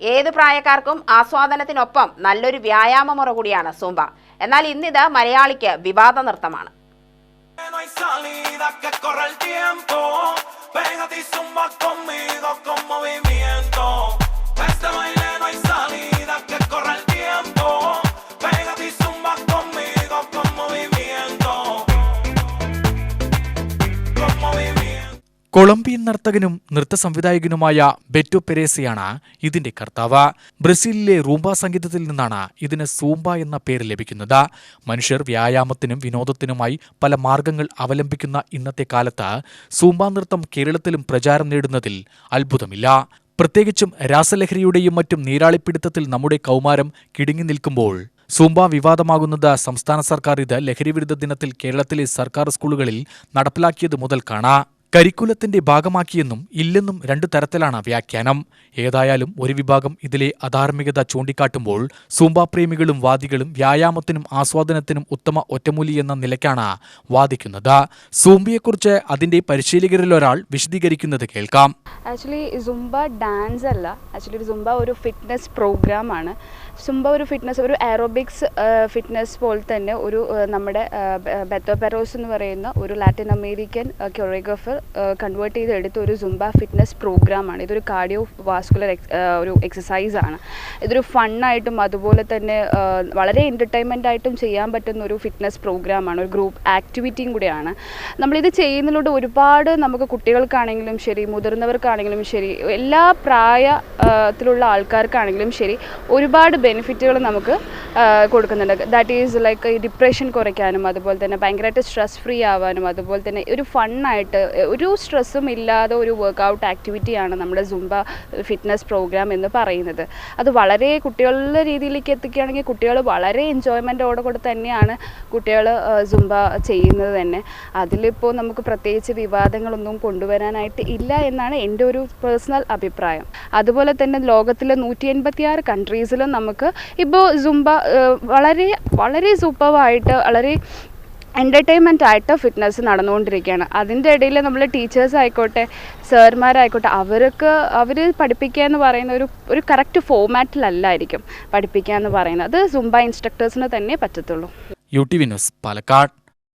ഏത് പ്രായക്കാർക്കും ആസ്വാദനത്തിനൊപ്പം നല്ലൊരു വ്യായാമമുറ കൂടിയാണ് സൂംബ. എന്നാൽ ഇന്നിത് മലയാളിക്ക് വിവാദ നൃത്തമാണ്. കൊളംബിയൻ നർത്തകനും നൃത്ത സംവിധായകനുമായ ബെറ്റോ പെരേസയാണ് ഇതിന്റെ കർത്താവ്. ബ്രസീലിലെ റൂംബ സംഗീതത്തിൽ നിന്നാണ് ഇതിന് സൂംബ എന്ന പേര് ലഭിക്കുന്നത്. മനുഷ്യർ വ്യായാമത്തിനും വിനോദത്തിനുമായി പല മാർഗങ്ങൾ അവലംബിക്കുന്ന ഇന്നത്തെ കാലത്ത് സൂംബ നൃത്തം കേരളത്തിലും പ്രചാരം നേടുന്നതിൽ അത്ഭുതമില്ല. പ്രത്യേകിച്ചും രാസലഹരിയുടെയും മറ്റും നീരാളിപ്പിടുത്തത്തിൽ നമ്മുടെ കൗമാരം കിടുങ്ങി നിൽക്കുമ്പോൾ സൂംബ വിവാദമാകുന്നത് സംസ്ഥാന സർക്കാർ ഇത് ലഹരിവിരുദ്ധ ദിനത്തിൽ കേരളത്തിലെ സർക്കാർ സ്കൂളുകളിൽ നടപ്പിലാക്കിയത് മുതൽ കാണാം കരിക്കുലത്തിന്റെ ഭാഗമാക്കിയെന്നും ഇല്ലെന്നും രണ്ടു തരത്തിലാണ് വ്യാഖ്യാനം. ഏതായാലും ഒരു വിഭാഗം ഇതിലെ അധാർമികത ചൂണ്ടിക്കാട്ടുമ്പോൾ സൂമ്പാപ്രേമികളും പ്രേമികളും വാദികളും വ്യായാമത്തിനും ആസ്വാദനത്തിനും ഉത്തമ ഒറ്റമൂലി എന്ന നിലയ്ക്കാണ് വാദിക്കുന്നത്. സൂംബിയെക്കുറിച്ച് അതിന്റെ പരിശീലകരിൽ ഒരാൾ വിശദീകരിക്കുന്നത് കേൾക്കാം. ആക്ച്വലി സുംബ ഡാൻസ് അല്ല. ആക്ച്വലി സുംബ ഒരു ഫിറ്റ്നസ് പ്രോഗ്രാമാണ് സുംബ ഒരു ഫിറ്റ്നസ് ഒരു ആറോബിക്സ് ഫിറ്റ്നസ് പോലെ തന്നെ ഒരു നമ്മുടെ ബെത്തോ പെറോസ് എന്ന് പറയുന്ന ഒരു ലാറ്റിൻ അമേരിക്കൻ കൊറിയോഗ്രാഫർ കൺവേർട്ട് ചെയ്തെടുത്ത ഒരു സുംബ ഫിറ്റ്നസ് പ്രോഗ്രാമാണ് ഇതൊരു കാർഡിയോ വാസ്കുലർ ഒരു എക്സസൈസ് ആണ്. ഇതൊരു ഫണ്ണായിട്ടും അതുപോലെ തന്നെ വളരെ എന്റർടൈൻമെന്റ് ആയിട്ടും ചെയ്യാൻ പറ്റുന്ന ഒരു ഫിറ്റ്നസ് പ്രോഗ്രാമാണ് ഒരു ഗ്രൂപ്പ് ആക്ടിവിറ്റിയും കൂടിയാണ്. നമ്മളിത് ചെയ്യുന്നതിലൂടെ ഒരുപാട് നമുക്ക് കുട്ടികൾക്കാണെങ്കിലും ശരി മുതിർന്നവർക്കാണെങ്കിലും ശരി എല്ലാ പ്രായത്തിലുള്ള ആൾക്കാർക്കാണെങ്കിലും ശരി ഒരുപാട് ബെനിഫിറ്റുകൾ നമുക്ക് കൊടുക്കുന്നുണ്ട്. ദാറ്റ് ഈസ് ലൈക്ക് ഡിപ്രഷൻ കുറയ്ക്കാനും അതുപോലെ തന്നെ ഭയങ്കരമായിട്ട് സ്ട്രെസ് ഫ്രീ ആവാനും അതുപോലെ തന്നെ ഒരു ഫണ്ണായിട്ട് ഒരു സ്ട്രെസ്സും ഇല്ലാതെ ഒരു വർക്കൗട്ട് ആക്ടിവിറ്റിയാണ് നമ്മുടെ സുംബ ഫിറ്റ്നസ് പ്രോഗ്രാം എന്ന് പറയുന്നത്. അത് വളരെ കുട്ടികളുടെ രീതിയിലേക്ക് എത്തിക്കുകയാണെങ്കിൽ കുട്ടികൾ വളരെ എൻജോയ്മെന്റോടെ കൂടെ തന്നെയാണ് കുട്ടികൾ സുംബ ചെയ്യുന്നത് തന്നെ. അതിലിപ്പോൾ നമുക്ക് പ്രത്യേകിച്ച് വിവാദങ്ങളൊന്നും കൊണ്ടുവരാനായിട്ട് ഇല്ല എന്നാണ് എന്റെ ഒരു പേഴ്സണൽ അഭിപ്രായം. അതുപോലെ തന്നെ ലോകത്തിലെ നൂറ്റി എൺപത്തി ആറ് കൺട്രീസിലും നമുക്ക് ഇപ്പോൾ സുംബ വളരെ വളരെ സൂപ്പറായിട്ട് വളരെ എന്റർടൈൻമെന്റ് ആയിട്ട് ഫിറ്റ്നസ് നടന്നുകൊണ്ടിരിക്കുകയാണ്. അതിന്റെ ഇടയിൽ നമ്മൾ ടീച്ചേഴ്സ് ആയിക്കോട്ടെ സാർമാരായിക്കോട്ടെ അവർക്ക് അവർ പഠിപ്പിക്കുക എന്ന് പറയുന്ന ഒരു ഒരു കറക്റ്റ് ഫോമാറ്റിലല്ലായിരിക്കും പഠിപ്പിക്കുക എന്ന് പറയുന്നത്. അത് സുംബ ഇൻസ്ട്രക്ടേഴ്സിന് തന്നെ പറ്റത്തുള്ളൂ. U T V news Palakkad.